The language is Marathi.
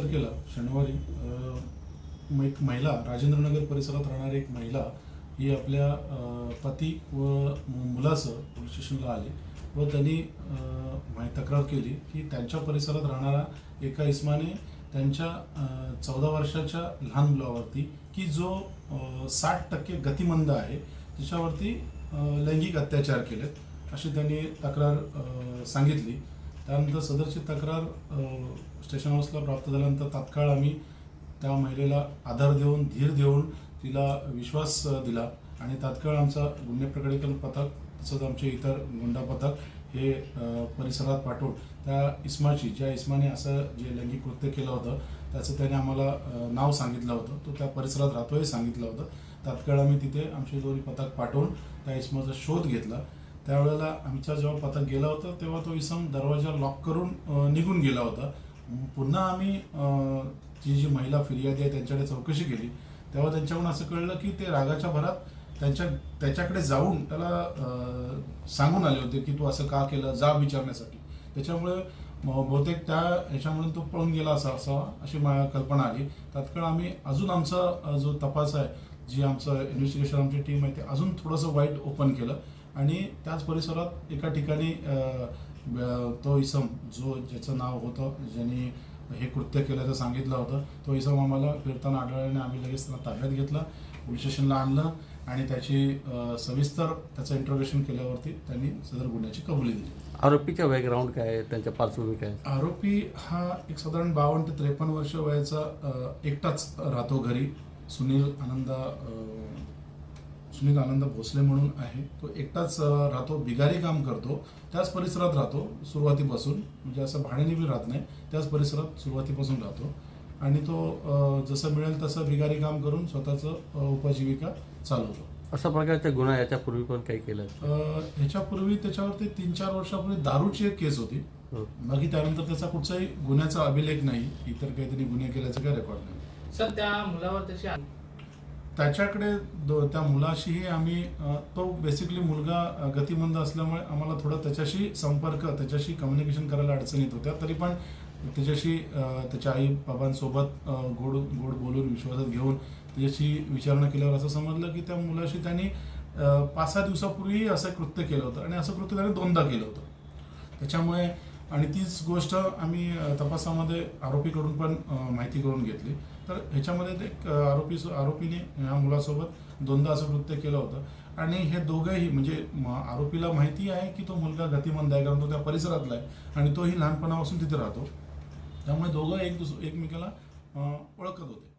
केला शनिवारी. एक महिला राजेंद्रनगर परिसरात राहणारी एक महिला ही आपल्या पती व मुलासह पोलीस स्टेशनला आली व त्यांनी तक्रार केली की त्यांच्या परिसरात राहणारा एका इस्माने त्यांच्या चौदा वर्षाच्या लहान मुलावरती की जो साठ टक्के गतिमंद आहे तिच्यावरती लैंगिक अत्याचार केलेत अशी त्यांनी तक्रार सांगितली. त्यानंतर सदरची तक्रार स्टेशन हाऊसला प्राप्त झाल्यानंतर तात्काळ आम्ही त्या महिलेला आधार देऊन धीर देऊन तिला विश्वास दिला. आणि तात्काळ आमचा गुन्हे प्रकटीकरण पथक तसंच आमचे इतर गुंडा पथक हे परिसरात पाठवून त्या इस्माची ज्या इस्माने असं जे लैंगिक कृत्य केलं होतं त्याचं त्याने आम्हाला नाव सांगितलं होतं. तो त्या परिसरात राहतो हे सांगितलं होतं. तात्काळ आम्ही तिथे आमचे दोन्ही पथक पाठवून त्या इस्माचा शोध घेतला. त्यावेळेला आमचा जेव्हा पथक गेला होता तेव्हा तो इसम दरवाजा लॉक करून निघून गेला होता. पुन्हा आम्ही जी जी महिला फिर्यादी आहे त्यांच्याकडे चौकशी केली. तेव्हा त्यांच्याकडून असं कळलं की ते रागाच्या भरात त्यांच्या त्याच्याकडे जाऊन त्याला सांगून आले होते की तू असं का केलं जा विचारण्यासाठी. त्याच्यामुळे बहुतेक त्या ह्याच्यामधून तो पळून गेला असा असावा अशी मला कल्पना आली. तात्काळ आम्ही अजून आमचा जो तपास आहे जी आमचं इन्व्हेस्टिगेशन आमची टीम आहे ते अजून थोडंसं वाईट ओपन केलं. आणि त्याच परिसरात एका ठिकाणी तो इसम जो ज्याचं नाव होतं ज्यांनी हे कृत्य केल्याचं सांगितलं होतं तो इसम आम्हाला फिरताना आढळल्याने आम्ही लगेच त्याला ताब्यात घेतला पोलीस स्टेशनला आणलं आणि त्याची सविस्तर त्याचं इंट्रोगेशन केल्यावरती त्यांनी सदर गुन्ह्याची कबुली दिली. आरोपीचा बॅकग्राऊंड काय आहे? त्यांच्या पार्श्वभूमी काय? आरोपी हा एक साधारण बावन्न ते त्रेपन्न वर्ष वयाचा एकटाच राहतो घरी. सुनील आनंद सुनील आनंद भोसले म्हणून आहे. तो एकटाच राहतो बिगारी काम करतो. त्याच परिसरात राहतो सुरुवातीपासून. म्हणजे असं भाड्याने बी राहत नाही. त्याच परिसरात सुरुवातीपासून राहतो. आणि तो जसं मिळेल तसं बिगारी काम करून स्वतःचं उपजीविका चालवतो. अशा प्रकारचा गुन्हा याच्यापूर्वी पण काही केलं अ, ह्याच्यापूर्वी त्याच्यावरती तीन चार वर्षापूर्वी दारूची एक केस होती. हो. बाकी त्यानंतर त्याचा कुठचाही गुन्ह्याचा अभिलेख नाही. इतर काहीतरी गुन्हे केल्याचं काही रेकॉर्ड नाही. सर त्या मुलावर तशी त्याच्याकडे दो- त्या मुलाशीही आम्ही तो बेसिकली मुलगा गतिमंद असल्यामुळे आम्हाला थोडं त्याच्याशी संपर्क त्याच्याशी कम्युनिकेशन करायला अडचण येत होत्या. तरी पण त्याच्याशी त्याच्या आई बाबांसोबत गोड गोड बोलून विश्वासात घेऊन त्याच्याशी विचारणा केल्यावर असं समजलं की त्या मुलाशी त्यांनी पाच सहा दिवसापूर्वी असं कृत्य केलं होतं. आणि असं कृत्य त्याने दोनदा केलं होतं. त्याच्यामुळे आणि तीच गोष्ट आम्ही तपासामध्ये आरोपीकडून पण माहिती करून घेतली. तर ह्याच्यामध्ये ते एक, आरोपी आरोपीने ह्या मुलासोबत दोनदा असं कृत्य केलं होतं. आणि हे दोघंही म्हणजे म- आरोपीला माहिती आहे की तो मुलगा गतिमंद आहे कारण तो त्या परिसरातला आहे आणि तोही लहानपणापासून तिथे राहतो. त्यामुळे दोघं एक दुस एकमेकाला ओळखत होते.